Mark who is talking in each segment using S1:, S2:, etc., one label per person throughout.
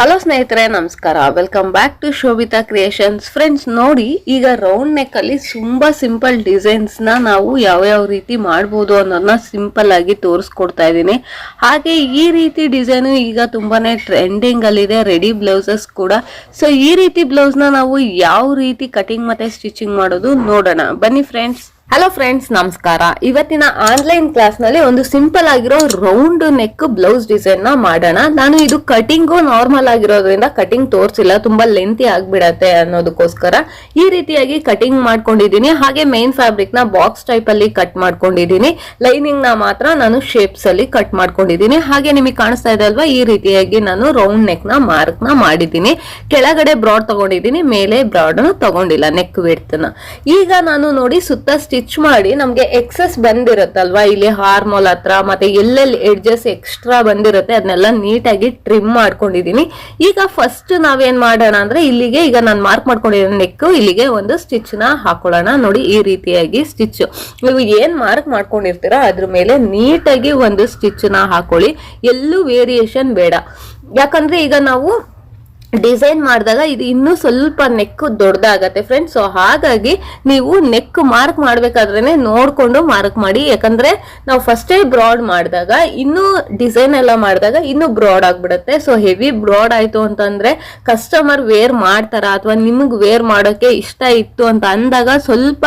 S1: Hello ಸ್ನೇಹಿತರೆ, ನಮಸ್ಕಾರ. Welcome back to Shobhita creations friends ನೋಡಿ, ಈಗ ರೌಂಡ್ ನೆಕ್ ಅಲ್ಲಿ ತುಂಬಾ ಸಿಂಪಲ್ ಡಿಸೈನ್ಸ್ನ ನಾವು ಯಾವ ಯಾವ ರೀತಿ ಮಾಡ್ಬೋದು ಅನ್ನೋದನ್ನ ಸಿಂಪಲ್ ಆಗಿ ತೋರಿಸ್ಕೊಡ್ತಾ ಇದ್ದೀನಿ. ಹಾಗೆ ಈ ರೀತಿ ಡಿಸೈನ್ ಈಗ ತುಂಬಾನೇ ಟ್ರೆಂಡಿಂಗ್ ಅಲ್ಲಿದೆ ರೆಡಿ ಬ್ಲೌಸಸ್ ಕೂಡ. ಸೊ ಈ ರೀತಿ ಬ್ಲೌಸ್ನ ನಾವು ಯಾವ ರೀತಿ ಕಟಿಂಗ್ ಮತ್ತೆ ಸ್ಟಿಚಿಂಗ್ ಮಾಡೋದು ನೋಡೋಣ. ಬನ್ನಿ ಫ್ರೆಂಡ್ಸ್ ಹಲೋ ಫ್ರೆಂಡ್ಸ್ ನಮಸ್ಕಾರ. ಇವತ್ತಿನ ಆನ್ಲೈನ್ ಕ್ಲಾಸ್ನಲ್ಲಿ ಒಂದು ಸಿಂಪಲ್ ಆಗಿರೋ ರೌಂಡ್ ನೆಕ್ ಬ್ಲೌಸ್ ಡಿಸೈನ್ನ ಮಾಡೋಣ. ನಾನು ಇದು ಕಟಿಂಗು ನಾರ್ಮಲ್ ಆಗಿರೋದ್ರಿಂದ ಕಟಿಂಗ್ ತೋರಿಸಿಲ್ಲ. ತುಂಬಾ ಲೆಂತಿ ಆಗ್ಬಿಡತ್ತೆ ಅನ್ನೋದಕ್ಕೋಸ್ಕರ ಈ ರೀತಿಯಾಗಿ ಕಟಿಂಗ್ ಮಾಡ್ಕೊಂಡಿದ್ದೀನಿ. ಹಾಗೆ ಮೇನ್ ಫ್ಯಾಬ್ರಿಕ್ನ ಬಾಕ್ಸ್ ಟೈಪ್ ಅಲ್ಲಿ ಕಟ್ ಮಾಡ್ಕೊಂಡಿದ್ದೀನಿ. ಲೈನಿಂಗ್ನ ಮಾತ್ರ ನಾನು ಶೇಪ್ಸ್ ಅಲ್ಲಿ ಕಟ್ ಮಾಡ್ಕೊಂಡಿದ್ದೀನಿ. ಹಾಗೆ ನಿಮಗೆ ಕಾಣಿಸ್ತಾ ಇದೆ ಅಲ್ವಾ? ಈ ರೀತಿಯಾಗಿ ನಾನು ರೌಂಡ್ ನೆಕ್ನ ಮಾರ್ಕ್ನ ಮಾಡಿದ್ದೀನಿ. ಕೆಳಗಡೆ ಬ್ರಾಡ್ ತಗೊಂಡಿದ್ದೀನಿ, ಮೇಲೆ ಬ್ರಾಡ್ ತಗೊಂಡಿಲ್ಲ ನೆಕ್ ವಿಡ್ತ್ ಈಗ ನಾನು ನೋಡಿ ಸುತ್ತ ಮಾಡಿ ನಮ್ಗೆ ಎಕ್ಸಸ್ ಬಂದಿರುತ್ತಲ್ವಾ? ಇಲ್ಲಿ ಹಾರ್ಮೋಲ್ ಹತ್ರ, ಮತ್ತೆ ಎಲ್ಲೆಲ್ಲಿ ಎಡ್ಜಸ್ ಎಕ್ಸ್ಟ್ರಾ ಬಂದಿರುತ್ತೆ, ಅದನ್ನೆಲ್ಲ ನೀಟಾಗಿ ಟ್ರಿಮ್ ಮಾಡ್ಕೊಂಡಿದೀನಿ. ಈಗ ಫಸ್ಟ್ ನಾವೇನ್ ಮಾಡೋಣ ಅಂದ್ರೆ, ಇಲ್ಲಿಗೆ ಈಗ ನಾನು ಮಾರ್ಕ್ ಮಾಡ್ಕೊಂಡಿರೋ ನೆಕ್ ಇಲ್ಲಿಗೆ ಒಂದು ಸ್ಟಿಚ್ನ ಹಾಕೊಳ್ಳೋಣ. ನೋಡಿ, ಈ ರೀತಿಯಾಗಿ ಸ್ಟಿಚ್ ನೀವು ಏನ್ ಮಾರ್ಕ್ ಮಾಡ್ಕೊಂಡಿರ್ತೀರಾ, ಅದ್ರ ಮೇಲೆ ನೀಟಾಗಿ ಒಂದು ಸ್ಟಿಚ್ನ ಹಾಕೊಳ್ಳಿ. ಎಲ್ಲೂ ವೇರಿಯೇಷನ್ ಬೇಡ. ಯಾಕಂದ್ರೆ ಈಗ ನಾವು ಡಿಸೈನ್ ಮಾಡಿದಾಗ ಇದು ಇನ್ನೂ ಸ್ವಲ್ಪ ನೆಕ್ ದೊಡ್ಡದಾಗತ್ತೆ ಫ್ರೆಂಡ್ಸ್ ಸೊ ಹಾಗಾಗಿ ನೀವು ನೆಕ್ ಮಾರ್ಕ್ ಮಾಡ್ಬೇಕಾದ್ರೇನೆ ನೋಡ್ಕೊಂಡು ಮಾರ್ಕ್ ಮಾಡಿ. ಯಾಕಂದ್ರೆ ನಾವು ಫಸ್ಟೇ ಬ್ರಾಡ್ ಮಾಡಿದಾಗ, ಇನ್ನೂ ಡಿಸೈನ್ ಎಲ್ಲ ಮಾಡಿದಾಗ ಇನ್ನೂ ಬ್ರಾಡ್ ಆಗಿಬಿಡುತ್ತೆ. ಸೊ ಹೆವಿ ಬ್ರಾಡ್ ಆಯ್ತು ಅಂತಂದ್ರೆ ಕಸ್ಟಮರ್ ವೇರ್ ಮಾಡ್ತಾರ? ಅಥವಾ ನಿಮಗೆ ವೇರ್ ಮಾಡೋಕೆ ಇಷ್ಟ ಇತ್ತು ಅಂತ ಅಂದಾಗ ಸ್ವಲ್ಪ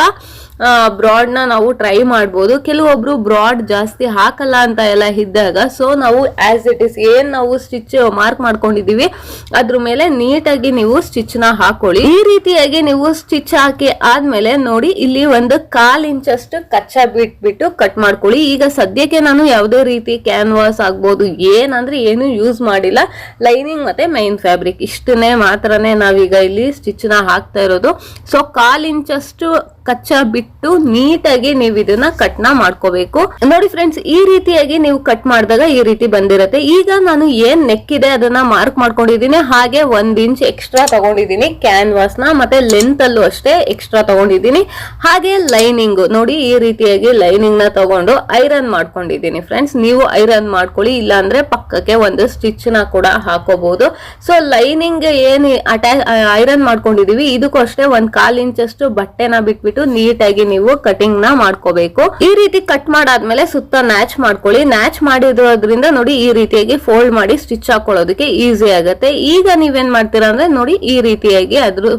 S1: ಬ್ರಾಡ್ನ ನಾವು ಟ್ರೈ ಮಾಡ್ಬೋದು. ಕೆಲವೊಬ್ರು ಬ್ರಾಡ್ ಜಾಸ್ತಿ ಹಾಕಲ್ಲ ಅಂತ ಎಲ್ಲ ಇದ್ದಾಗ ಸೊ ನಾವು ಆಸ್ ಇಟ್ ಇಸ್ ಏನ್ ನಾವು ಸ್ಟಿಚ್ ಮಾರ್ಕ್ ಮಾಡ್ಕೊಂಡಿದೀವಿ ಅದ್ರ ಮೇಲೆ ನೀಟಾಗಿ ನೀವು ಸ್ಟಿಚ್ನ ಹಾಕೊಳ್ಳಿ. ಈ ರೀತಿಯಾಗಿ ನೀವು ಸ್ಟಿಚ್ ಹಾಕಿ ಆದ್ಮೇಲೆ ನೋಡಿ, ಇಲ್ಲಿ ಒಂದು ಕಾಲ್ ಇಂಚಷ್ಟು ಕಚ್ಚಾ ಬಿಟ್ಬಿಟ್ಟು ಕಟ್ ಮಾಡ್ಕೊಳ್ಳಿ. ಈಗ ಸದ್ಯಕ್ಕೆ ನಾನು ಯಾವುದೇ ರೀತಿ ಕ್ಯಾನ್ವಾಸ್ ಆಗ್ಬೋದು, ಏನಂದ್ರೆ ಏನು ಯೂಸ್ ಮಾಡಿಲ್ಲ. ಲೈನಿಂಗ್ ಮತ್ತೆ ಮೈನ್ ಫ್ಯಾಬ್ರಿಕ್ ಇಷ್ಟನ್ನೇ ಮಾತ್ರನೇ ನಾವೀಗ ಇಲ್ಲಿ ಸ್ಟಿಚ್ನ ಹಾಕ್ತಾ ಇರೋದು. ಸೊ ಕಾಲ್ ಇಂಚಷ್ಟು ಕಚ್ಚಾ ಬಿಟ್ಟು ನೀಟಾಗಿ ನೀವು ಇದನ್ನ ಕಟ್ನ ಮಾಡ್ಕೋಬೇಕು. ನೋಡಿ ಫ್ರೆಂಡ್ಸ್ ಈ ರೀತಿಯಾಗಿ ನೀವು ಕಟ್ ಮಾಡಿದಾಗ ಈ ರೀತಿ ಬಂದಿರತ್ತೆ. ಈಗ ನಾನು ಏನ್ ನೆಕ್ ಇದೆ ಅದನ್ನ ಮಾರ್ಕ್ ಮಾಡ್ಕೊಂಡಿದೀನಿ ಹಾಗೆ ಒಂದ್ ಇಂಚ್ ಎಕ್ಸ್ಟ್ರಾ ತಗೊಂಡಿದೀನಿ ಕ್ಯಾನ್ವಾಸ್ನ, ಮತ್ತೆ ಲೆಂತ್ ಅಲ್ಲೂ ಅಷ್ಟೇ ಎಕ್ಸ್ಟ್ರಾ ತಗೊಂಡಿದೀನಿ ಹಾಗೆ ಲೈನಿಂಗ್ ನೋಡಿ ಈ ರೀತಿಯಾಗಿ ಲೈನಿಂಗ್ನ ತಗೊಂಡು ಐರನ್ ಮಾಡ್ಕೊಂಡಿದೀನಿ ಫ್ರೆಂಡ್ಸ್ ನೀವು ಐರನ್ ಮಾಡ್ಕೊಳ್ಳಿ ಇಲ್ಲ ಅಂದ್ರೆ ಪಕ್ಕಕ್ಕೆ ಒಂದು ಸ್ಟಿಚ್ನ ಕೂಡ ಹಾಕೋಬಹುದು ಸೊ ಲೈನಿಂಗ್ ಏನ್ ಅಟ್ಯಾಚ್ ಐರನ್ ಮಾಡ್ಕೊಂಡಿದೀವಿ, ಇದಕ್ಕೂ ಅಷ್ಟೇ ಒಂದ್ ಕಾಲ್ ಇಂಚಷ್ಟು ಬಟ್ಟೆನ ಬಿಟ್ಬಿಟ್ಟು ನೀಟಾಗಿ ನೀವು ಕಟಿಂಗ್ನ ಮಾಡ್ಕೋಬೇಕು. ಈ ರೀತಿ ಕಟ್ ಮಾಡಾದ್ಮೇಲೆ ಸುತ್ತ ನ್ಯಾಚ್ ಮಾಡ್ಕೊಳ್ಳಿ. ನ್ಯಾಚ್ ಮಾಡಿರೋದ್ರಿಂದ ನೋಡಿ ಈ ರೀತಿಯಾಗಿ ಫೋಲ್ಡ್ ಮಾಡಿ ಸ್ಟಿಚ್ ಹಾಕೊಳ್ಳೋದಕ್ಕೆ ಈಸಿ ಆಗುತ್ತೆ. ಈಗ ನೀವೇನ್ ಮಾಡ್ತೀರಾ ಅಂದ್ರೆ ನೋಡಿ ಈ ರೀತಿಯಾಗಿ ಅದ್ರ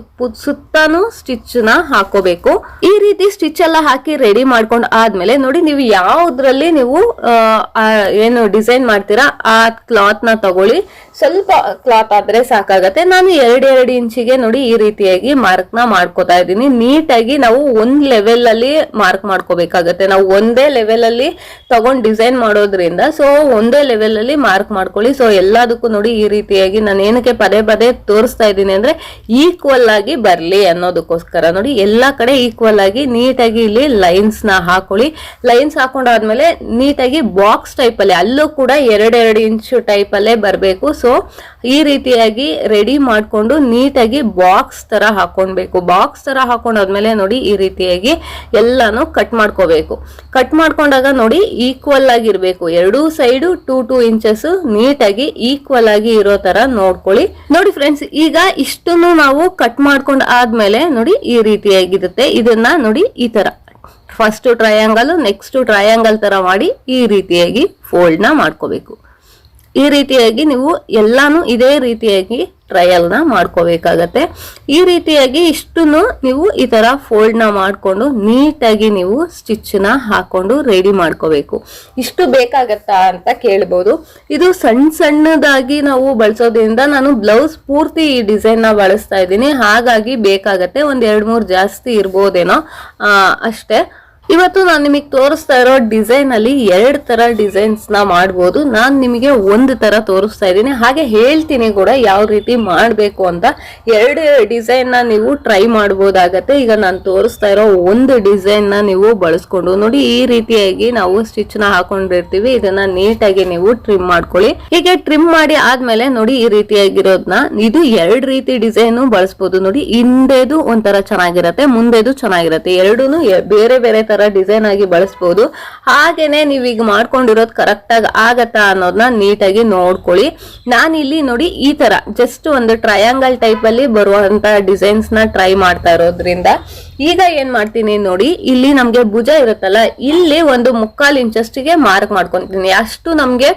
S1: ಸುತ್ತಾನು ಸ್ಟಿಚ್ನ ಹಾಕೋಬೇಕು. ಈ ರೀತಿ ಸ್ಟಿಚ್ ಎಲ್ಲ ಹಾಕಿ ರೆಡಿ ಮಾಡ್ಕೊಂಡ್ ಆದ್ಮೇಲೆ ನೋಡಿ ನೀವು ಯಾವ್ದ್ರಲ್ಲಿ ನೀವು ಏನು ಡಿಸೈನ್ ಮಾಡ್ತೀರಾ ಆ ಕ್ಲಾತ್ನ ತಗೊಳ್ಳಿ. ಸ್ವಲ್ಪ ಕ್ಲಾತ್ ಆದ್ರೆ ಸಾಕಾಗತ್ತೆ. ನಾನು ಎರಡ್ ಎರಡು ಇಂಚಿಗೆ ನೋಡಿ ಈ ರೀತಿಯಾಗಿ ಮಾರ್ಕ್ನ ಮಾಡ್ಕೋತಾ ಇದ್ದೀನಿ. ನೀಟಾಗಿ ನಾವು ಒಂದ್ ಲೆವೆಲ್ ಅಲ್ಲಿ ಮಾರ್ಕ್ ಮಾಡ್ಕೋಬೇಕಾಗತ್ತೆ. ನಾವು ಒಂದೇ ಲೆವೆಲ್ ಅಲ್ಲಿ ತಗೊಂಡ್ ಡಿಸೈನ್ ಮಾಡೋದ್ರಿಂದ ಸೊ ಒಂದೇ ಲೆವೆಲ್ ಅಲ್ಲಿ ಮಾರ್ಕ್ ಮಾಡ್ಕೊಳ್ಳಿ. ಸೊ ಎಲ್ಲದಕ್ಕೂ ನೋಡಿ ಈ ರೀತಿಯಾಗಿ ನಾನು ಏನಕ್ಕೆ ಪದೇ ಪದೇ ತೋರಿಸ್ತಾ ಇದ್ದೀನಿ ಅಂದ್ರೆ ಈಕ್ವಲ್ ಆಗಿ ಬರ್ಲಿ ಅನ್ನೋದಕ್ಕೋಸ್ಕರ. ನೋಡಿ, ಎಲ್ಲಾ ಕಡೆ ಈಕ್ವಲ್ ಆಗಿ ನೀಟಾಗಿ ಇಲ್ಲಿ ಲೈನ್ಸ್ನ ಹಾಕೊಳ್ಳಿ. ಲೈನ್ಸ್ ಹಾಕೊಂಡಾದ್ಮೇಲೆ ನೀಟಾಗಿ ಬಾಕ್ಸ್ ಟೈಪ್ ಅಲ್ಲಿ, ಅಲ್ಲೂ ಕೂಡ ಎರಡೆರಡು ಇಂಚು ಟೈಪ್ ಅಲ್ಲೇ ಬರಬೇಕು. ಸೊ ಈ ರೀತಿಯಾಗಿ ರೆಡಿ ಮಾಡ್ಕೊಂಡು ನೀಟಾಗಿ ಬಾಕ್ಸ್ ತರ ಹಾಕೊಳ್ಬೇಕು ಬಾಕ್ಸ್ ತರ ಹಾಕೊಂಡಾದ್ಮೇಲೆ ನೋಡಿ ರೀತಿಯಾಗಿ ಎಲ್ಲಾನು ಕಟ್ ಮಾಡ್ಕೋಬೇಕು. ಕಟ್ ಮಾಡ್ಕೊಂಡಾಗ ನೋಡಿ ಈಕ್ವಲ್ ಆಗಿರ್ಬೇಕು. ಎರಡೂ ಸೈಡು ಟೂ ಟೂ ಇಂಚಸ್ ನೀಟಾಗಿ ಈಕ್ವಲ್ ಆಗಿ ಇರೋ ತರ ನೋಡ್ಕೊಳ್ಳಿ. ನೋಡಿ ಫ್ರೆಂಡ್ಸ್ ಈಗ ಇಷ್ಟನ್ನು ನಾವು ಕಟ್ ಮಾಡ್ಕೊಂಡ್ ಆದ್ಮೇಲೆ ನೋಡಿ ಈ ರೀತಿಯಾಗಿರುತ್ತೆ. ಇದನ್ನ ನೋಡಿ ಈ ತರ. ಫಸ್ಟ್ ಟ್ರಯಾಂಗಲ್ ನೆಕ್ಸ್ಟ್ ಟ್ರಯಾಂಗಲ್ ತರ ಮಾಡಿ ಈ ರೀತಿಯಾಗಿ ಫೋಲ್ಡ್ನ ಮಾಡ್ಕೋಬೇಕು. ಈ ರೀತಿಯಾಗಿ ನೀವು ಎಲ್ಲಾನು ಇದೇ ರೀತಿಯಾಗಿ ಟ್ರಯಲ್ನ ಮಾಡ್ಕೋಬೇಕಾಗತ್ತೆ. ಈ ರೀತಿಯಾಗಿ ಇಷ್ಟನ್ನು ನೀವು ಈ ತರ ಫೋಲ್ಡ್ನ ಮಾಡಿಕೊಂಡು ನೀಟಾಗಿ ನೀವು ಸ್ಟಿಚ್ನ ಹಾಕೊಂಡು ರೆಡಿ ಮಾಡ್ಕೋಬೇಕು. ಇಷ್ಟು ಬೇಕಾಗತ್ತಾ ಅಂತ ಕೇಳ್ಬೋದು. ಇದು ಸಣ್ಣ ಸಣ್ಣದಾಗಿ ನಾವು ಬಳಸೋದ್ರಿಂದ ನಾನು ಬ್ಲೌಸ್ ಪೂರ್ತಿ ಈ ಡಿಸೈನ್ನ ಬಳಸ್ತಾ ಇದ್ದೀನಿ. ಹಾಗಾಗಿ ಬೇಕಾಗತ್ತೆ ಒಂದು ಎರಡು ಮೂರು ಜಾಸ್ತಿ ಇರ್ಬೋದೇನೋ ಅಷ್ಟೇ. ಇವತ್ತು ನಾನು ನಿಮಗೆ ತೋರಿಸ್ತಾ ಇರೋ ಡಿಸೈನ್ ಅಲ್ಲಿ ಎರಡ್ ತರ ಡಿಸೈನ್ಸ್ನ ಮಾಡಬಹುದು ನಾನು ನಿಮಗೆ ಒಂದು ತರ ತೋರಿಸ್ತಾ ಇದ್ದೀನಿ. ಹಾಗೆ ಹೇಳ್ತೀನಿ ಕೂಡ ಯಾವ ರೀತಿ ಮಾಡಬೇಕು ಅಂತ. ಎರಡು ಡಿಸೈನ್ನ ನೀವು ಟ್ರೈ ಮಾಡ್ಬೋದಾಗತ್ತೆ. ಈಗ ನಾನು ತೋರಿಸ್ತಾ ಇರೋ ಒಂದು ಡಿಸೈನ್ನ ನೀವು ಬಳಸ್ಕೊಂಡು ನೋಡಿ, ಈ ರೀತಿಯಾಗಿ ನಾವು ಸ್ಟಿಚ್ನ ಹಾಕೊಂಡಿರ್ತೀವಿ. ಇದನ್ನ ನೀಟಾಗಿ ನೀವು ಟ್ರಿಮ್ ಮಾಡ್ಕೊಳ್ಳಿ. ಹೀಗೆ ಟ್ರಿಮ್ ಮಾಡಿ ಆದ್ಮೇಲೆ ನೋಡಿ, ಈ ರೀತಿಯಾಗಿರೋದ್ನ ಇದು ಎರಡ್ ರೀತಿ ಡಿಸೈನ್ ಬಳಸ್ಬೋದು. ನೋಡಿ, ಹಿಂದೆದು ಒಂಥರ ಚೆನ್ನಾಗಿರತ್ತೆ, ಮುಂದೆದು ಚೆನ್ನಾಗಿರತ್ತೆ. ಎರಡೂನು ಬೇರೆ ಬೇರೆ ತರ ಡಿಸೈನ್ ಆಗಿ ಬಳಸ್ಬೋದು. ಹಾಗೇನೆ ನೀವು ಈಗ ಮಾಡ್ಕೊಂಡಿರೋದು ಕರೆಕ್ಟಾಗಿ ಆಗತ್ತಾ ಅನ್ನೋದನ್ನ ನೀಟಾಗಿ ನೋಡ್ಕೊಳ್ಳಿ. ನಾನಿಲ್ಲಿ ನೋಡಿ ಈ ತರ ಜಸ್ಟ್ ಒಂದು ಟ್ರಯಾಂಗಲ್ ಟೈಪ್ ಅಲ್ಲಿ ಬರುವಂತ ಡಿಸೈನ್ಸ್ನ ಟ್ರೈ ಮಾಡ್ತಾ ಇರೋದ್ರಿಂದ. ಈಗ ಏನ್ ಮಾಡ್ತೀನಿ ನೋಡಿ, ಇಲ್ಲಿ ನಮ್ಗೆ ಭುಜ ಇರುತ್ತಲ್ಲ, ಇಲ್ಲಿ ಒಂದು ಮುಕ್ಕಾಲು ಇಂಚಸ್ಟಿಗೆ ಮಾರ್ಕ್ ಮಾಡ್ಕೊಂತೀನಿ. ಅಷ್ಟು ನಮ್ಗೆ,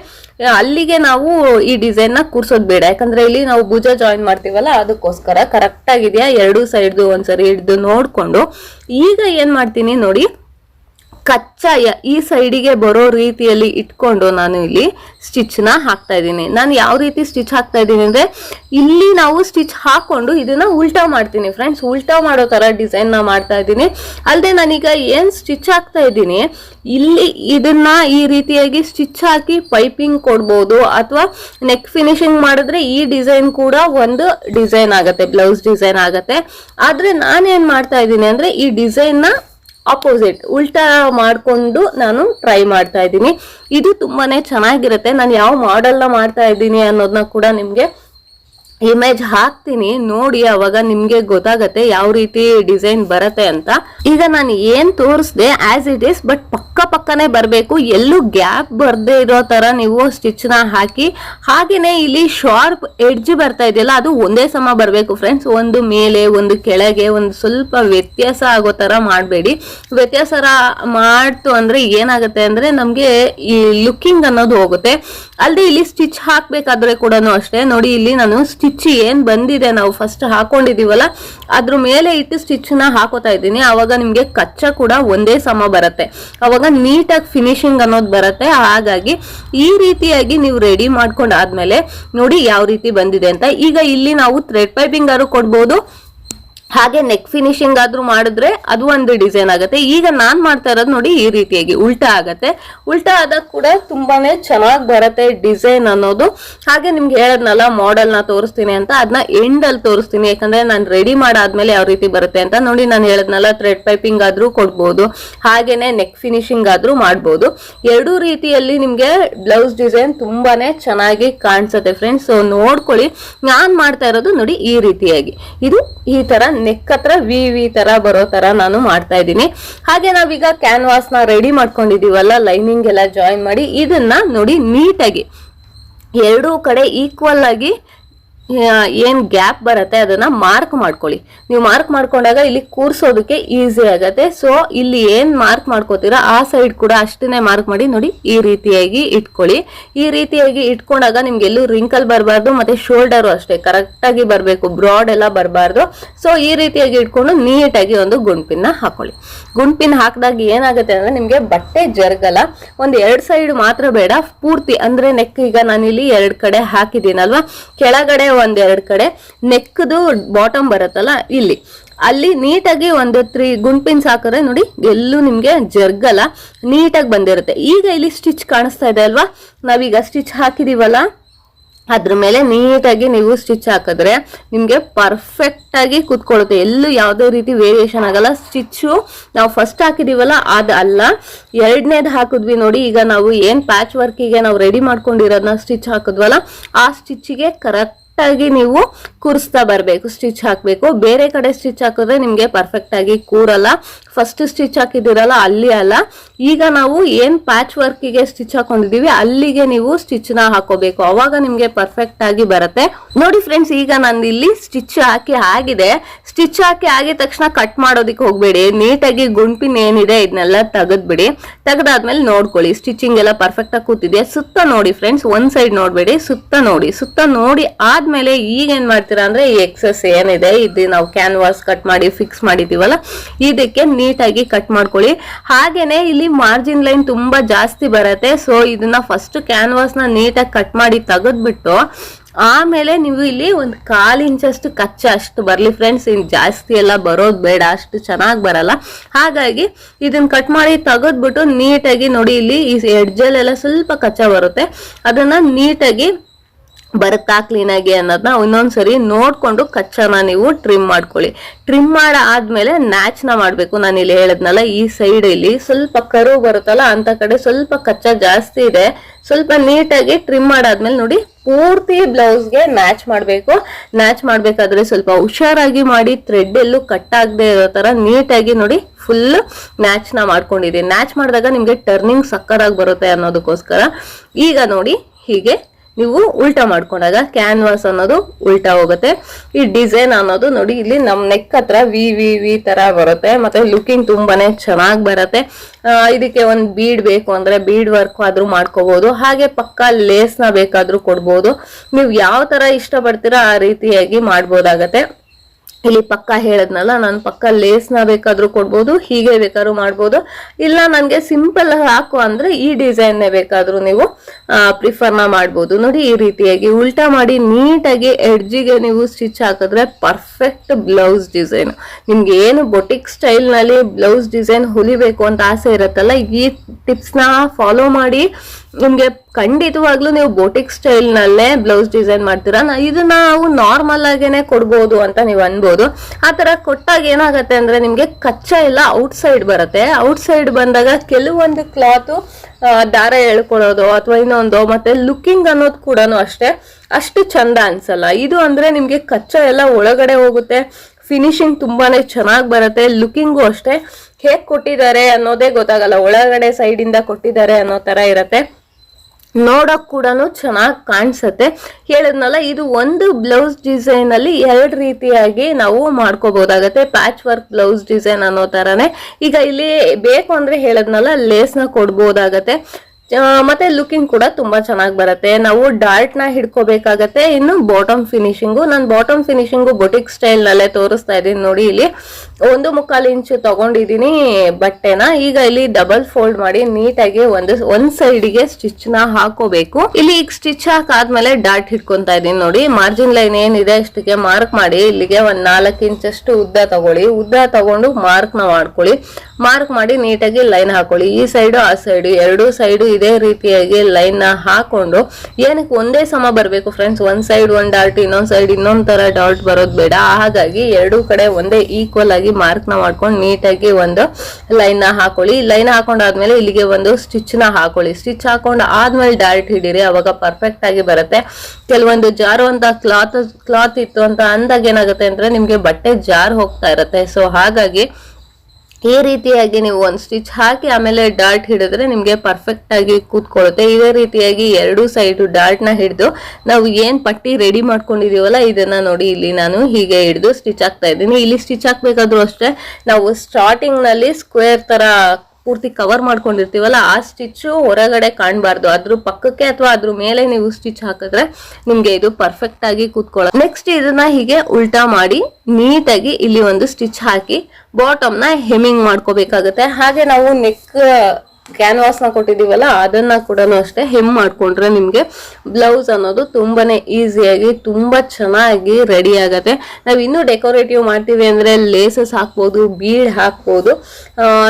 S1: ಅಲ್ಲಿಗೆ ನಾವು ಈ ಡಿಸೈನ್ನ ಕೂರ್ಸೋದ್ ಬೇಡ. ಯಾಕಂದ್ರೆ ಇಲ್ಲಿ ನಾವು ಭುಜ ಜಾಯಿನ್ ಮಾಡ್ತೀವಲ್ಲ, ಅದಕ್ಕೋಸ್ಕರ ಕರೆಕ್ಟ್ ಆಗಿದೆಯಾ, ಎರಡು ಸೈಡ್ದು ಒಂದ್ಸರಿ ಹಿಡ್ದು ನೋಡ್ಕೊಂಡು. ಈಗ ಏನ್ ಮಾಡ್ತೀನಿ ನೋಡಿ ಕಚ್ಚಾ ಈ ಸೈಡಿಗೆ ಬರೋ ರೀತಿಯಲ್ಲಿ ಇಟ್ಕೊಂಡು ನಾನು ಇಲ್ಲಿ ಸ್ಟಿಚ್ನ ಹಾಕ್ತಾ ಇದ್ದೀನಿ. ನಾನು ಯಾವ ರೀತಿ ಸ್ಟಿಚ್ ಹಾಕ್ತಾ ಇದ್ದೀನಿ ಅಂದರೆ ಇಲ್ಲಿ ನಾವು ಸ್ಟಿಚ್ ಹಾಕೊಂಡು ಇದನ್ನು ಉಲ್ಟಾ ಮಾಡ್ತೀನಿ ಫ್ರೆಂಡ್ಸ್. ಉಲ್ಟಾ ಮಾಡೋ ಥರ ಡಿಸೈನ್ನ ಮಾಡ್ತಾ ಇದ್ದೀನಿ. ಅಲ್ಲದೆ ನಾನೀಗ ಏನು ಸ್ಟಿಚ್ ಹಾಕ್ತಾ ಇದ್ದೀನಿ, ಇಲ್ಲಿ ಇದನ್ನು ಈ ರೀತಿಯಾಗಿ ಸ್ಟಿಚ್ ಹಾಕಿ ಪೈಪಿಂಗ್ ಕೊಡ್ಬೋದು ಅಥವಾ ನೆಕ್ ಫಿನಿಶಿಂಗ್ ಮಾಡಿದ್ರೆ ಈ ಡಿಸೈನ್ ಕೂಡ ಒಂದು ಡಿಸೈನ್ ಆಗುತ್ತೆ, ಬ್ಲೌಸ್ ಡಿಸೈನ್ ಆಗುತ್ತೆ. ಆದರೆ ನಾನೇನು ಮಾಡ್ತಾ ಇದ್ದೀನಿ ಅಂದರೆ ಈ ಡಿಸೈನ್ ಅಪೋಸಿಟ್ ಉಲ್ಟಾ ಮಾಡಿಕೊಂಡು ನಾನು ಟ್ರೈ ಮಾಡ್ತಾ ಇದ್ದೀನಿ. ಇದು ತುಂಬಾನೇ ಚೆನ್ನಾಗಿರುತ್ತೆ. ನಾನು ಯಾವ ಮಾಡೆಲ್ನ ಮಾಡ್ತಾ ಇದ್ದೀನಿ ಅನ್ನೋದನ್ನ ಕೂಡ ನಿಮಗೆ ಇಮೇಜ್ ಹಾಕ್ತೀನಿ, ನೋಡಿ ಅವಾಗ ನಿಮ್ಗೆ ಗೊತ್ತಾಗತ್ತೆ ಯಾವ ರೀತಿ ಡಿಸೈನ್ ಬರತ್ತೆ ಅಂತ. ಈಗ ನಾನು ಏನ್ ತೋರಿಸ್ದೆ ಆಸ್ ಇಟ್ ಇಸ್ ಬಟ್ ಪಕ್ಕ ಪಕ್ಕನೆ ಬರಬೇಕು. ಎಲ್ಲೂ ಗ್ಯಾಪ್ ಬರ್ದೇ ಇರೋ ತರ ನೀವು ಸ್ಟಿಚ್ನ ಹಾಕಿ, ಹಾಗೇನೆ ಇಲ್ಲಿ ಶಾರ್ಪ್ ಎಡ್ಜ್ ಬರ್ತಾ ಇದೆಯಲ್ಲ, ಅದು ಒಂದೇ ಸಮ ಬರಬೇಕು ಫ್ರೆಂಡ್ಸ್ ಒಂದು ಮೇಲೆ, ಒಂದು ಕೆಳಗೆ, ಒಂದು ಸ್ವಲ್ಪ ವ್ಯತ್ಯಾಸ ಆಗೋ ತರ ಮಾಡಬೇಡಿ. ವ್ಯತ್ಯಾಸ ಮಾಡ್ತು ಅಂದ್ರೆ ಏನಾಗುತ್ತೆ ಅಂದ್ರೆ ನಮ್ಗೆ ಈ ಲುಕ್ಕಿಂಗ್ ಅನ್ನೋದು ಹೋಗುತ್ತೆ. ಅಲ್ಲದೆ ಇಲ್ಲಿ ಸ್ಟಿಚ್ ಹಾಕ್ಬೇಕಾದ್ರೆ ಕೂಡ ಅಷ್ಟೇ. ನೋಡಿ, ಇಲ್ಲಿ ನಾನು ಏನ್ ಬಂದಿದೆ ನಾವು ಫಸ್ಟ್ ಹಾಕೊಂಡಿದೀವಲ್ಲ, ಅದ್ರ ಮೇಲೆ ಇಟ್ಟು ಸ್ಟಿಚ್ನ ಹಾಕೋತಾ ಇದ್ದೀನಿ. ಆವಾಗ ನಿಮಗೆ ಕಚ್ಚಾ ಕೂಡ ಒಂದೇ ಸಮ ಬರುತ್ತೆ. ಆವಾಗ ನೀಟಾಗಿ ಫಿನಿಶಿಂಗ್ ಅನ್ನೋದು ಬರುತ್ತೆ. ಹಾಗಾಗಿ ಈ ರೀತಿಯಾಗಿ ನೀವು ರೆಡಿ ಮಾಡ್ಕೊಂಡಾದ್ಮೇಲೆ ನೋಡಿ ಯಾವ ರೀತಿ ಬಂದಿದೆ ಅಂತ. ಈಗ ಇಲ್ಲಿ ನಾವು ಥ್ರೆಡ್ ಪೈಪಿಂಗ್ ಆದ್ರೂ ಕೊಡ್ಬೋದು. ಹಾಗೆ ನೆಕ್ ಫಿನಿಶಿಂಗ್ ಆದ್ರೂ ಮಾಡಿದ್ರೆ ಅದು ಒಂದು ಡಿಸೈನ್ ಆಗುತ್ತೆ. ಈಗ ನಾನ್ ಮಾಡ್ತಾ ಇರೋದು ನೋಡಿ ಈ ರೀತಿಯಾಗಿ ಉಲ್ಟಾ ಆಗತ್ತೆ. ಉಲ್ಟಾ ಆದಾಗ ಕೂಡ ತುಂಬಾನೇ ಚೆನ್ನಾಗಿ ಬರುತ್ತೆ ಡಿಸೈನ್ ಅನ್ನೋದು. ಹಾಗೆ ನಿಮ್ಗೆ ಹೇಳದ್ನಲ್ಲ ಮಾಡೆಲ್ನ ತೋರಿಸ್ತೀನಿ ಅಂತ. ಅದನ್ನ ಎಂಡ್ ಅಲ್ಲಿ ತೋರಿಸ್ತೀನಿ. ಯಾಕಂದ್ರೆ ನಾನು ರೆಡಿ ಮಾಡಾದ್ಮೇಲೆ ಯಾವ ರೀತಿ ಬರುತ್ತೆ ಅಂತ ನೋಡಿ ನಾನು ಹೇಳದ್ನಲ್ಲ ಥ್ರೆಡ್ ಪೈಪಿಂಗ್ ಆದ್ರೂ ಕೊಡ್ಬೋದು. ಹಾಗೇನೆ ನೆಕ್ ಫಿನಿಶಿಂಗ್ ಆದ್ರೂ ಮಾಡ್ಬೋದು. ಎರಡೂ ರೀತಿಯಲ್ಲಿ ನಿಮ್ಗೆ ಬ್ಲೌಸ್ ಡಿಸೈನ್ ತುಂಬಾನೇ ಚೆನ್ನಾಗಿ ಕಾಣಿಸುತ್ತೆ ಫ್ರೆಂಡ್ಸ್ ಸೊ ನೋಡ್ಕೊಳ್ಳಿ. ನಾನ್ ಮಾಡ್ತಾ ಇರೋದು ನೋಡಿ ಈ ರೀತಿಯಾಗಿ. ಇದು ಈ ತರ ನೆಕ್ ಹತ್ರ ವಿ ವಿ ತರ ಬರೋ ತರ ನಾನು ಮಾಡ್ತಾ ಇದ್ದೀನಿ. ಹಾಗೆ ನಾವೀಗ ಕ್ಯಾನ್ವಾಸ್ನ ರೆಡಿ ಮಾಡ್ಕೊಂಡಿದೀವಲ್ಲ ಲೈನಿಂಗ್ ಎಲ್ಲ ಜಾಯಿನ್ ಮಾಡಿ ಇದನ್ನ ನೋಡಿ ನೀಟಾಗಿ ಎರಡೂ ಕಡೆ ಈಕ್ವಲ್ ಆಗಿ ಏನ್ ಗ್ಯಾಪ್ ಬರುತ್ತೆ ಅದನ್ನ ಮಾರ್ಕ್ ಮಾಡ್ಕೊಳ್ಳಿ. ನೀವು ಮಾರ್ಕ್ ಮಾಡ್ಕೊಂಡಾಗ ಇಲ್ಲಿ ಕೂರ್ಸೋದಕ್ಕೆ ಈಸಿ ಆಗತ್ತೆ. ಸೊ ಇಲ್ಲಿ ಏನ್ ಮಾರ್ಕ್ ಮಾಡ್ಕೋತೀರಾ, ಆ ಸೈಡ್ ಕೂಡ ಅಷ್ಟನ್ನೇ ಮಾರ್ಕ್ ಮಾಡಿ ನೋಡಿ ಈ ರೀತಿಯಾಗಿ ಇಟ್ಕೊಳ್ಳಿ. ಈ ರೀತಿಯಾಗಿ ಇಟ್ಕೊಂಡಾಗ ನಿಮ್ಗೆ ಎಲ್ಲೂ ರಿಂಕಲ್ ಬರಬಾರ್ದು, ಮತ್ತೆ ಶೋಲ್ಡರು ಅಷ್ಟೇ ಕರೆಕ್ಟ್ ಆಗಿ ಬರಬೇಕು ಬ್ರಾಡ್ ಎಲ್ಲ ಬರಬಾರ್ದು. ಸೊ ಈ ರೀತಿಯಾಗಿ ಇಟ್ಕೊಂಡು ನೀಟಾಗಿ ಒಂದು ಗುಂಡ್ಪಿನ ಹಾಕೊಳ್ಳಿ. ಗುಂಡ್ಪಿನ ಹಾಕಿದಾಗ ಏನಾಗುತ್ತೆ ಅಂದ್ರೆ ನಿಮ್ಗೆ ಬಟ್ಟೆ ಜರ್ಗಲ್ಲ. ಒಂದ್ ಎರಡ್ ಸೈಡ್ ಮಾತ್ರ ಬೇಡ. ಪೂರ್ತಿ ಅಂದ್ರೆ ನೆಕ್ ಈಗ ನಾನಿಲ್ಲಿ ಎರಡ್ ಕಡೆ ಹಾಕಿದ್ದೀನಲ್ವಾ? ಕೆಳಗಡೆ ಒಂದ್ ಎರಡ್ ಕಡೆ ನೆಕ್ದು ಬಾಟಮ್ ಬರುತ್ತಲ್ಲ ಇಲ್ಲಿ. ಅಲ್ಲಿ ನೀಟಾಗಿ ಒಂದು ತ್ರೀ ಗುಂಪಿನ್ಸ್ ಹಾಕಿದ್ರೆ ನೋಡಿ ಎಲ್ಲೂ ನಿಮ್ಗೆ ಜರ್ಗಲ್ಲ, ನೀಟಾಗಿ ಬಂದಿರುತ್ತೆ. ಈಗ ಇಲ್ಲಿ ಸ್ಟಿಚ್ ಕಾಣಿಸ್ತಾ ಇದೆ ಅಲ್ವಾ? ನಾವೀಗ ಸ್ಟಿಚ್ ಹಾಕಿದೀವಲ್ಲ? ಅದ್ರ ಮೇಲೆ ನೀಟಾಗಿ ನೀವು ಸ್ಟಿಚ್ ಹಾಕಿದ್ರೆ ನಿಮ್ಗೆ ಪರ್ಫೆಕ್ಟ್ ಆಗಿ ಕುತ್ಕೊಳುತ್ತೆ. ಎಲ್ಲೂ ಯಾವುದೇ ರೀತಿ ವೇರಿಯೇಷನ್ ಆಗಲ್ಲ. ಸ್ಟಿಚ್ಚು ನಾವು ಫಸ್ಟ್ ಹಾಕಿದೀವಲ್ಲ, ಅದ್ ಅಲ್ಲ. ಎರಡನೇದು ಹಾಕಿದ್ವಿ ನೋಡಿ, ಈಗ ನಾವು ಏನ್ ಪ್ಯಾಚ್ ವರ್ಕಿಗೆ ನಾವು ರೆಡಿ ಮಾಡ್ಕೊಂಡಿರೋದನ್ನ ಸ್ಟಿಚ್ ಹಾಕಿದ್ವಲ್ಲ, ಆ ಸ್ಟಿಚ್ಗೆ ಕರೆಕ್ಟ್ ಆಗಿ ನೀವು ಕೂರಿಸ್ತಾ ಬರಬೇಕು ಸ್ಟಿಚ್ ಹಾಕಬೇಕು. ಬೇರೆ ಕಡೆ ಸ್ಟಿಚ್ ಹಾಕಿದ್ರೆ ನಿಮಗೆ ಪರ್ಫೆಕ್ಟ್ ಆಗಿ ಕೂರಲ್ಲ. ಫಸ್ಟ್ ಸ್ಟಿಚ್ ಹಾಕಿದ್ದೀರಲ್ಲ, ಅಲ್ಲಿ ಅಲ್ಲ. ಈಗ ನಾವು ಏನು ಪ್ಯಾಚ್ ವರ್ಕಿಗೆ ಸ್ಟಿಚ್ ಹಾಕೊಂಡಿದೀವಿ ಅಲ್ಲಿಗೆ ನೀವು ಸ್ಟಿಚ್ನ ಹಾಕೋಬೇಕು. ಅವಾಗ ನಿಮ್ಗೆ ಪರ್ಫೆಕ್ಟ್ ಆಗಿ ಬರುತ್ತೆ. ನೋಡಿ ಫ್ರೆಂಡ್ಸ್ ಈಗ ನಾನು ಇಲ್ಲಿ ಸ್ಟಿಚ್ ಹಾಕಿ ಆಗಿದೆ. ಸ್ಟಿಚ್ ಹಾಕಿ ಆಗಿದ ತಕ್ಷಣ ಕಟ್ ಮಾಡೋದಕ್ಕೆ ಹೋಗ್ಬೇಡಿ. ನೀಟಾಗಿ ಗುಂಪಿನ ಏನಿದೆ, ಇದನ್ನೆಲ್ಲ ತೆಗೆದ್ಬಿಡಿ. ತೆಗೆದಾದ್ಮೇಲೆ ನೋಡ್ಕೊಳ್ಳಿ. ಸ್ಟಿಚಿಂಗ್ ಎಲ್ಲ ಪರ್ಫೆಕ್ಟ್ ಆಗಿ ಕೂತಿದೆ. ಸುತ್ತ ನೋಡಿ ಫ್ರೆಂಡ್ಸ್ ಒಂದು ಸೈಡ್ ನೋಡ್ಬೇಡಿ. ಸುತ್ತ ನೋಡಿ. ಸುತ್ತ ನೋಡಿ ಆದ್ಮೇಲೆ ಈಗ ಏನ್ ಮಾಡ್ತೀರಾ ಅಂದ್ರೆ, ಈ ಎಕ್ಸಸ್ ಏನಿದೆ, ಇದು ನಾವು ಕ್ಯಾನ್ವಾಸ್ ಕಟ್ ಮಾಡಿ ಫಿಕ್ಸ್ ಮಾಡಿದ್ದೀವಲ್ಲ, ಇದಕ್ಕೆ ನೀಟಾಗಿ ಕಟ್ ಮಾಡ್ಕೊಳ್ಳಿ. ಹಾಗೇನೆ ಇಲ್ಲಿ ಮಾರ್ಜಿನ್ ಲೈನ್ ತುಂಬಾ ಜಾಸ್ತಿ ಬರುತ್ತೆ. ಸೊ ಇದನ್ನ ಫಸ್ಟ್ ಕ್ಯಾನ್ವಾಸ್ನ ನೀಟಾಗಿ ಕಟ್ ಮಾಡಿ ತೆಗೆದ್ಬಿಟ್ಟು, ಆಮೇಲೆ ನೀವು ಇಲ್ಲಿ ಒಂದು ಕಾಲ್ ಇಂಚಷ್ಟು ಕಚ್ಚ ಅಷ್ಟು ಬರಲಿ ಫ್ರೆಂಡ್ಸ್ ಇನ್ ಜಾಸ್ತಿ ಎಲ್ಲ ಬರೋದು ಬೇಡ, ಅಷ್ಟು ಚೆನ್ನಾಗಿ ಬರಲ್ಲ. ಹಾಗಾಗಿ ಇದನ್ನ ಕಟ್ ಮಾಡಿ ತೆಗೆದ್ಬಿಟ್ಟು ನೀಟಾಗಿ ನೋಡಿ, ಇಲ್ಲಿ ಈ ಎಡ್ಜಲ್ಲೆಲ್ಲ ಸ್ವಲ್ಪ ಕಚ್ಚ ಬರುತ್ತೆ. ಅದನ್ನ ನೀಟಾಗಿ ಬರುತ್ತಾ ಕ್ಲೀನಾಗಿ ಅನ್ನೋದನ್ನ ಇನ್ನೊಂದ್ಸರಿ ನೋಡ್ಕೊಂಡು ಕಚ್ಚನ ನೀವು ಟ್ರಿಮ್ ಮಾಡ್ಕೊಳ್ಳಿ. ಟ್ರಿಮ್ ಮಾಡ ಆದ್ಮೇಲೆ ನ್ಯಾಚ್ನ ಮಾಡಬೇಕು. ನಾನು ಇಲ್ಲಿ ಹೇಳದ್ನಲ್ಲ, ಈ ಸೈಡ್ ಇಲ್ಲಿ ಸ್ವಲ್ಪ ಕರು ಬರುತ್ತಲ್ಲ, ಅಂತ ಕಡೆ ಸ್ವಲ್ಪ ಕಚ್ಚ ಜಾಸ್ತಿ ಇದೆ. ಸ್ವಲ್ಪ ನೀಟಾಗಿ ಟ್ರಿಮ್ ಮಾಡಾದ್ಮೇಲೆ ನೋಡಿ, ಪೂರ್ತಿ ಬ್ಲೌಸ್ಗೆ ಮ್ಯಾಚ್ ಮಾಡಬೇಕು. ಮ್ಯಾಚ್ ಮಾಡಬೇಕಾದ್ರೆ ಸ್ವಲ್ಪ ಹುಷಾರಾಗಿ ಮಾಡಿ ಥ್ರೆಡ್ ಎಲ್ಲೂ ಕಟ್ ಆಗದೆ ಇರೋ ತರ ನೀಟಾಗಿ ನೋಡಿ ಫುಲ್ ನ್ಯಾಚ್ನ ಮಾಡ್ಕೊಂಡಿದ್ದೀನಿ ಮ್ಯಾಚ್ ಮಾಡಿದಾಗ ನಿಮಗೆ ಟರ್ನಿಂಗ್ ಸಕ್ಕರಾಗಿ ಬರುತ್ತೆ ಅನ್ನೋದಕ್ಕೋಸ್ಕರ. ಈಗ ನೋಡಿ, ಹೀಗೆ ನೀವು ಉಲ್ಟಾ ಮಾಡ್ಕೊಂಡಾಗ ಕ್ಯಾನ್ವಾಸ್ ಅನ್ನೋದು ಉಲ್ಟಾ ಹೋಗುತ್ತೆ. ಈ ಡಿಸೈನ್ ಅನ್ನೋದು ನೋಡಿ, ಇಲ್ಲಿ ನಮ್ಮ ನೆಕ್ ಹತ್ರ ವಿ ವಿ ವಿ ತರ ಬರುತ್ತೆ. ಮತ್ತೆ ಲುಕಿಂಗ್ ತುಂಬಾನೇ ಚೆನ್ನಾಗಿ ಬರುತ್ತೆ. ಇದಕ್ಕೆ ಒಂದು ಬೀಡ್ ಬೇಕು ಅಂದ್ರೆ ಬೀಡ್ ವರ್ಕ್ ಆದ್ರೂ ಮಾಡ್ಕೋಬಹುದು ಹಾಗೆ ಪಕ್ಕ ಲೇಸ್ನ ಬೇಕಾದ್ರೂ ಕೊಡ್ಬೋದು. ನೀವು ಯಾವ ತರ ಇಷ್ಟಪಡ್ತೀರಾ ಆ ರೀತಿಯಾಗಿ ಮಾಡ್ಬೋದಾಗತ್ತೆ. ಇಲ್ಲಿ ಪಕ್ಕ ಹೇಳದ್ನಲ್ಲ, ನಾನು ಪಕ್ಕ ಲೇಸ್ನ ಬೇಕಾದ್ರೂ ಕೊಡ್ಬೋದು, ಹೀಗೆ ಬೇಕಾದ್ರೂ ಮಾಡ್ಬೋದು. ಇಲ್ಲ, ನನಗೆ ಸಿಂಪಲ್ ಹಾಕು ಅಂದ್ರೆ ಈ ಡಿಸೈನ್ನೇ ಬೇಕಾದ್ರೂ ನೀವು ಪ್ರಿಫರ್ನ ಮಾಡ್ಬೋದು. ನೋಡಿ ಈ ರೀತಿಯಾಗಿ ಉಲ್ಟಾ ಮಾಡಿ ನೀಟಾಗಿ ಎಡ್ಜಿಗೆ ನೀವು ಸ್ಟಿಚ್ ಹಾಕಿದ್ರೆ ಪರ್ಫೆಕ್ಟ್ ಬ್ಲೌಸ್ ಡಿಸೈನ್ ನಿಮ್ಗೆ ಏನು ಬೊಟಿಕ್ ಸ್ಟೈಲ್ನಲ್ಲಿ ಬ್ಲೌಸ್ ಡಿಸೈನ್ ಹೊಲಿಬೇಕು ಅಂತ ಆಸೆ ಇರುತ್ತಲ್ಲ, ಈ ಟಿಪ್ಸ್ನ ಫಾಲೋ ಮಾಡಿ ನಿಮ್ಗೆ ಖಂಡಿತವಾಗ್ಲೂ ನೀವು ಬೋಟಿಕ್ ಸ್ಟೈಲ್ ನಲ್ಲೇ ಬ್ಲೌಸ್ ಡಿಸೈನ್ ಮಾಡ್ತೀರಾ. ಇದನ್ನ ನಾವು ನಾರ್ಮಲ್ ಆಗೇನೆ ಕೊಡ್ಬೋದು ಅಂತ ನೀವು ಅನ್ಬೋದು. ಆ ಥರ ಕೊಟ್ಟಾಗ ಏನಾಗತ್ತೆ ಅಂದ್ರೆ ನಿಮಗೆ ಕಚ್ಚಾ ಎಲ್ಲ ಔಟ್ಸೈಡ್ ಬರುತ್ತೆ. ಔಟ್ಸೈಡ್ ಬಂದಾಗ ಕೆಲವೊಂದು ಕ್ಲಾತ್ ದಾರ ಎಳ್ಕೊಳ್ಳೋದು ಅಥವಾ ಇನ್ನೊಂದು, ಮತ್ತೆ ಲುಕಿಂಗ್ ಅನ್ನೋದು ಕೂಡ ಅಷ್ಟೇ. ಅಷ್ಟು ಚಂದ ಅನ್ಸಲ್ಲ. ಇದು ಅಂದ್ರೆ ನಿಮ್ಗೆ ಕಚ್ಚಾ ಎಲ್ಲ ಒಳಗಡೆ ಹೋಗುತ್ತೆ. ಫಿನಿಶಿಂಗ್ ತುಂಬಾನೇ ಚೆನ್ನಾಗಿ ಬರುತ್ತೆ. ಲುಕ್ಕಿಂಗು ಅಷ್ಟೇ. ಹೇಗೆ ಕೊಟ್ಟಿದ್ದಾರೆ ಅನ್ನೋದೇ ಗೊತ್ತಾಗಲ್ಲ. ಒಳಗಡೆ ಸೈಡ್ ಇಂದ ಕೊಟ್ಟಿದ್ದಾರೆ ಅನ್ನೋ ತರ ಇರತ್ತೆ. ನೋಡಕ್ ಕೂಡ ಚೆನ್ನಾಗಿ ಕಾಣಿಸುತ್ತೆ. ಹೇಳಿದ್ನಲ್ಲ, ಇದು ಒಂದು ಬ್ಲೌಸ್ ಡಿಸೈನ್ ಅಲ್ಲಿ ಎರಡು ರೀತಿಯಾಗಿ ನಾವು ಮಾಡ್ಕೋಬಹುದಾಗತ್ತೆ ಪ್ಯಾಚ್ ವರ್ಕ್ ಬ್ಲೌಸ್ ಡಿಸೈನ್ ಅನ್ನೋ ತರಾನೇ. ಈಗ ಇಲ್ಲಿ ಬೇಕು ಅಂದ್ರೆ ಹೇಳದ್ನಲ್ಲ ಲೇಸ್ನ ಕೊಡ್ಬೋದಾಗತ್ತೆ. ಮತ್ತೆ ಲುಕಿಂಗ್ ಕೂಡ ತುಂಬಾ ಚೆನ್ನಾಗಿ ಬರುತ್ತೆ. ನಾವು ಡಾರ್ಟ್ನ ಹಿಡ್ಕೋಬೇಕಾಗತ್ತೆ. ಇನ್ನು ಬಾಟಮ್ ಫಿನಿಶಿಂಗು ನಾನು ಬಾಟಮ್ ಫಿನಿಶಿಂಗು ಬೊಟಿಕ್ ಸ್ಟೈಲ್ ನಲ್ಲೇ ತೋರಿಸ್ತಾ ಇದೀನಿ ನೋಡಿ ಇಲ್ಲಿ. ಒಂದು ಮುಕ್ಕಾಲು ಇಂಚು ತಗೊಂಡಿದ್ದೀನಿ ಬಟ್ಟೆನ. ಈಗ ಇಲ್ಲಿ ಡಬಲ್ ಫೋಲ್ಡ್ ಮಾಡಿ ನೀಟಾಗಿ ಒಂದು, ಒಂದ್ ಸೈಡಿಗೆ ಸ್ಟಿಚ್ನ ಹಾಕೋಬೇಕು. ಇಲ್ಲಿ ಈಗ ಸ್ಟಿಚ್ ಹಾಕಾದ್ಮೇಲೆ ಡಾರ್ಟ್ ಹಿಡ್ಕೊಂತಾ ಇದೀನಿ ನೋಡಿ. ಮಾರ್ಜಿನ್ ಲೈನ್ ಏನಿದೆ ಅಷ್ಟಕ್ಕೆ ಮಾರ್ಕ್ ಮಾಡಿ. ಇಲ್ಲಿಗೆ ಒಂದ್ ನಾಲ್ಕು ಇಂಚಷ್ಟು ಉದ್ದ ತಗೊಳ್ಳಿ. ಉದ್ದ ತಗೊಂಡು ಮಾರ್ಕ್ನ ಮಾಡ್ಕೊಳ್ಳಿ. ಮಾರ್ಕ್ ಮಾಡಿ ನೀಟಾಗಿ ಲೈನ್ ಹಾಕೊಳ್ಳಿ. ಈ ಸೈಡು ಆ ಸೈಡು ಎರಡೂ ಸೈಡು ಇದೇ ರೀತಿಯಾಗಿ ಲೈನ್ನ ಹಾಕೊಂಡು ಏನಕ್ಕೆ ಒಂದೇ ಸಮ ಬರಬೇಕು ಫ್ರೆಂಡ್ಸ್ ಒಂದ್ ಸೈಡ್ ಒಂದು ಡಾಟ್ ಇನ್ನೊಂದು ಸೈಡ್ ಇನ್ನೊಂದು ಥರ ಡಾಟ್ ಬರೋದು ಬೇಡ. ಹಾಗಾಗಿ ಎರಡೂ ಕಡೆ ಒಂದೇ ಈಕ್ವಲ್ ಆಗಿ ಮಾರ್ಕ್ನ ಮಾಡ್ಕೊಂಡು ನೀಟಾಗಿ ಒಂದು ಲೈನ್ನ ಹಾಕೊಳ್ಳಿ. ಲೈನ್ ಹಾಕೊಂಡಾದ್ಮೇಲೆ ಇಲ್ಲಿಗೆ ಒಂದು ಸ್ಟಿಚ್ನ ಹಾಕೊಳ್ಳಿ. ಸ್ಟಿಚ್ ಹಾಕೊಂಡು ಆದ್ಮೇಲೆ ಡಾರ್ಟ್ ಹಿಡೀರಿ. ಅವಾಗ ಪರ್ಫೆಕ್ಟ್ ಆಗಿ ಬರುತ್ತೆ. ಕೆಲವೊಂದು ಜಾರುವಂತ ಕ್ಲಾತ್ ಕ್ಲಾತ್ ಇತ್ತು ಅಂತ ಅಂದಾಗ ಏನಾಗುತ್ತೆ ಅಂದ್ರೆ ನಿಮ್ಗೆ ಬಟ್ಟೆ ಜಾರ್ ಹೋಗ್ತಾ ಇರುತ್ತೆ. ಸೊ ಹಾಗಾಗಿ ಈ ರೀತಿಯಾಗಿ ನೀವು ಒಂದು ಸ್ಟಿಚ್ ಹಾಕಿ ಆಮೇಲೆ ಡಾರ್ಟ್ ಹಿಡಿದ್ರೆ ನಿಮಗೆ ಪರ್ಫೆಕ್ಟ್ ಆಗಿ ಕೂತ್ಕೊಳ್ಳುತ್ತೆ. ಇದೇ ರೀತಿಯಾಗಿ ಎರಡು ಸೈಡ್ನ ಹಿಡಿದು ನಾವು ಏನು ಪಟ್ಟಿ ರೆಡಿ ಮಾಡ್ಕೊಂಡಿದೀವಲ್ಲ, ಇದನ್ನ ನೋಡಿ ಇಲ್ಲಿ ನಾನು ಹೀಗೆ ಹಿಡಿದು ಸ್ಟಿಚ್ ಹಾಕ್ತಾ ಇದ್ದೀನಿ. ಇಲ್ಲಿ ಸ್ಟಿಚ್ ಹಾಕಬೇಕಾದ್ರೂ ಅಷ್ಟೇ, ನಾವು ಸ್ಟಾರ್ಟಿಂಗ್ನಲ್ಲಿ ಸ್ಕ್ವೇರ್ ತರ ಪೂರ್ತಿ ಕವರ್ ಮಾಡ್ಕೊಂಡಿರ್ತೀವಲ್ಲ, ಆ ಸ್ಟಿಚ್ಚು ಹೊರಗಡೆ ಕಾಣಬಾರ್ದು. ಅದ್ರ ಪಕ್ಕಕ್ಕೆ ಅಥವಾ ಅದ್ರ ಮೇಲೆ ನೀವು ಸ್ಟಿಚ್ ಹಾಕಿದ್ರೆ ನಿಮ್ಗೆ ಇದು ಪರ್ಫೆಕ್ಟ್ ಆಗಿ ಕೂತ್ಕೊಳ್ಳೋ ನೆಕ್ಸ್ಟ್ ಇದನ್ನ ಹೀಗೆ ಉಲ್ಟಾ ಮಾಡಿ ನೀಟಾಗಿ ಇಲ್ಲಿ ಒಂದು ಸ್ಟಿಚ್ ಹಾಕಿ ಬಾಟಮ್ನ ಹೆಮಿಂಗ್ ಮಾಡ್ಕೋಬೇಕಾಗತ್ತೆ. ಹಾಗೆ ನಾವು ನೆಕ್ ಕ್ಯಾನ್ವಾಸ್ ಕೊಟ್ಟಿದ್ದೀವಲ್ಲ, ಅದನ್ನು ಕೂಡ ಅಷ್ಟೇ ಹೆಮ್ ಮಾಡ್ಕೊಂಡ್ರೆ ನಿಮಗೆ ಬ್ಲೌಸ್ ಅನ್ನೋದು ತುಂಬಾನೇ ಈಸಿಯಾಗಿ ತುಂಬಾ ಚೆನ್ನಾಗಿ ರೆಡಿ ಆಗುತ್ತೆ. ನಾವು ಇನ್ನೂ ಡೆಕೋರೇಟಿವ್ ಮಾಡ್ತೀವಿ ಅಂದ್ರೆ ಲೇಸಸ್ ಹಾಕ್ಬೋದು ಬೀಡ್ ಹಾಕ್ಬೋದು.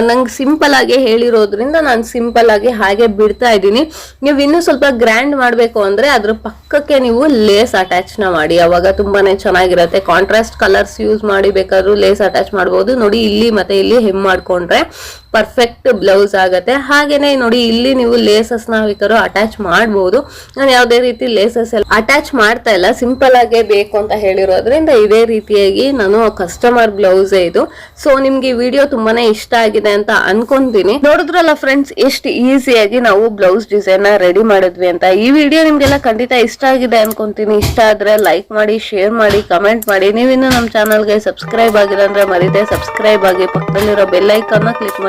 S1: ನಂಗೆ ಸಿಂಪಲ್ ಆಗಿ ಹೇಳಿರೋದ್ರಿಂದ ನಾನು ಸಿಂಪಲ್ ಆಗಿ ಹಾಗೆ ಬಿಡ್ತಾ ಇದ್ದೀನಿ. ನೀವು ಇನ್ನೂ ಸ್ವಲ್ಪ ಗ್ರ್ಯಾಂಡ್ ಮಾಡಬೇಕು ಅಂದ್ರೆ ಅದ್ರ ಪಕ್ಕಕ್ಕೆ ನೀವು ಲೇಸ್ ಅಟ್ಯಾಚ್ನ ಮಾಡಿ. ಅವಾಗ ತುಂಬಾನೇ ಚೆನ್ನಾಗಿರತ್ತೆ. ಕಾಂಟ್ರಾಸ್ಟ್ ಕಲರ್ಸ್ ಯೂಸ್ ಮಾಡಿ ಬೇಕಾದ್ರೂ ಲೇಸ್ ಅಟ್ಯಾಚ್ ಮಾಡ್ಬೋದು. ನೋಡಿ, ಇಲ್ಲಿ ಮತ್ತೆ ಇಲ್ಲಿ ಹೆಮ್ ಮಾಡ್ಕೊಂಡ್ರೆ ಪರ್ಫೆಕ್ಟ್ ಬ್ಲೌಸ್ ಆಗುತ್ತೆ. ಹಾಗೇನೆ ನೋಡಿ, ಇಲ್ಲಿ ನೀವು ಲೇಸಸ್ನ ಬೇಕಾದ್ರೂ ಅಟ್ಯಾಚ್ ಮಾಡಬಹುದು ನಾನು ಯಾವುದೇ ರೀತಿ ಲೇಸಸ್ ಎಲ್ಲ ಅಟ್ಯಾಚ್ ಮಾಡ್ತಾ ಇಲ್ಲ. ಸಿಂಪಲ್ ಆಗೇ ಬೇಕು ಅಂತ ಹೇಳಿರೋದ್ರಿಂದ ಇದೇ ರೀತಿಯಾಗಿ ನಾನು ಕಸ್ಟಮರ್ ಬ್ಲೌಸ್ ಇದು. ಸೊ ನಿಮ್ಗೆ ವಿಡಿಯೋ ತುಂಬಾನೇ ಇಷ್ಟ ಆಗಿದೆ ಅಂತ ಅನ್ಕೊಂತೀನಿ. ನೋಡಿದ್ರಲ್ಲ ಫ್ರೆಂಡ್ಸ್ ಎಷ್ಟು ಈಸಿಯಾಗಿ ನಾವು ಬ್ಲೌಸ್ ಡಿಸೈನ್ನ ರೆಡಿ ಮಾಡಿದ್ವಿ ಅಂತ. ಈ ವಿಡಿಯೋ ನಿಮ್ಗೆಲ್ಲ ಖಂಡಿತ ಇಷ್ಟ ಆಗಿದೆ ಅನ್ಕೊಂತೀನಿ. ಇಷ್ಟ ಆದ್ರೆ ಲೈಕ್ ಮಾಡಿ ಶೇರ್ ಮಾಡಿ ಕಮೆಂಟ್ ಮಾಡಿ. ನೀವಿನ್ನು ನಮ್ಮ ಚಾನಲ್ಗೆ ಸಬ್ಸ್ಕ್ರೈಬ್ ಆಗಿಲ್ಲ ಅಂದ್ರೆ ಮರಿದೆ. ಸಬ್ಸ್ಕ್ರೈಬ್ ಆಗಿ ಪಕ್ಕದಲ್ಲಿರೋ bell icon click